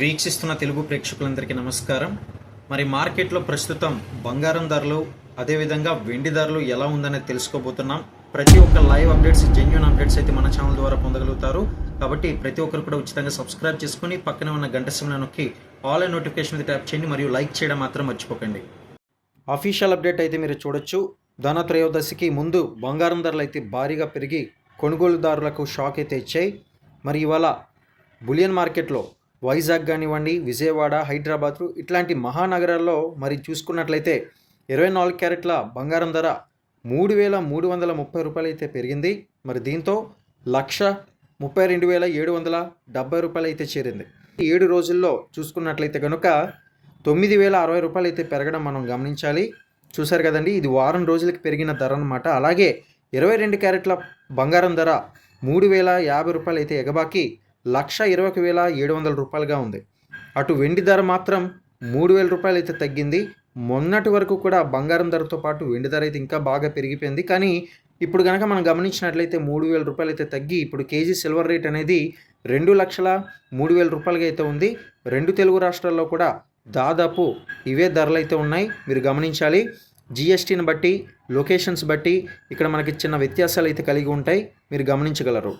వీక్షిస్తున్న తెలుగు ప్రేక్షకులందరికీ నమస్కారం. మరి మార్కెట్లో ప్రస్తుతం బంగారం ధరలు అదేవిధంగా వెండి ధరలు ఎలా ఉందనేది తెలుసుకోబోతున్నాం. ప్రతి ఒక్క లైవ్ అప్డేట్స్ జెన్యున్ అప్డేట్స్ అయితే మన ఛానల్ ద్వారా పొందగలుగుతారు. కాబట్టి ప్రతి ఒక్కరు కూడా ఉచితంగా సబ్స్క్రైబ్ చేసుకుని పక్కనే ఉన్న గంట నొక్కి ఆల్ నోటిఫికేషన్ మీద ట్యాప్ చేయండి మరియు లైక్ చేయడం మాత్రం మర్చిపోకండి. అఫీషియల్ అప్డేట్ అయితే మీరు చూడొచ్చు. ధన త్రయోదశికి ముందు బంగారం ధరలు అయితే భారీగా పెరిగి కొనుగోలుదారులకు షాక్ అయితే ఇచ్చాయి. మరి ఇవాళ బులియన్ మార్కెట్లో వైజాగ్ కానివ్వండి విజయవాడ హైదరాబాద్ ఇట్లాంటి మహానగరాల్లో మరి చూసుకున్నట్లయితే ఇరవై నాలుగు క్యారెట్ల బంగారం ధర మూడు వేల మూడు వందల ముప్పై రూపాయలు అయితే పెరిగింది. మరి దీంతో లక్ష ముప్పై రెండు వేల ఏడు వందల డెబ్బై రూపాయలు అయితే చేరింది. ఈ ఏడు రోజుల్లో చూసుకున్నట్లయితే కనుక తొమ్మిది వేల అరవై రూపాయలు అయితే పెరగడం మనం గమనించాలి. చూసారు కదండి ఇది వారం రోజులకు పెరిగిన ధర అనమాట అలాగే ఇరవై రెండు క్యారెట్ల బంగారం ధర మూడు వేల యాభై రూపాయలు అయితే ఎగబాకి లక్ష ఇరవై ఒక వేల ఏడు వందల రూపాయలుగా ఉంది. అటు వెండి ధర మాత్రం మూడు వేల రూపాయలు అయితే తగ్గింది. మొన్నటి వరకు కూడా బంగారం ధరతో పాటు వెండి ధర అయితే ఇంకా బాగా పెరిగిపోయింది. కానీ ఇప్పుడు కనుక మనం గమనించినట్లయితే మూడు వేల రూపాయలు అయితే తగ్గి ఇప్పుడు కేజీ సిల్వర్ రేట్ అనేది రెండు లక్షల మూడు వేల రూపాయలుగా అయితే ఉంది. రెండు తెలుగు రాష్ట్రాల్లో కూడా దాదాపు ఇవే ధరలు అయితే ఉన్నాయి. మీరు గమనించాలి. జిఎస్టీని బట్టి లొకేషన్స్ బట్టి ఇక్కడ మనకి చిన్న వ్యత్యాసాలు అయితే కలిగి ఉంటాయి. మీరు గమనించగలరు.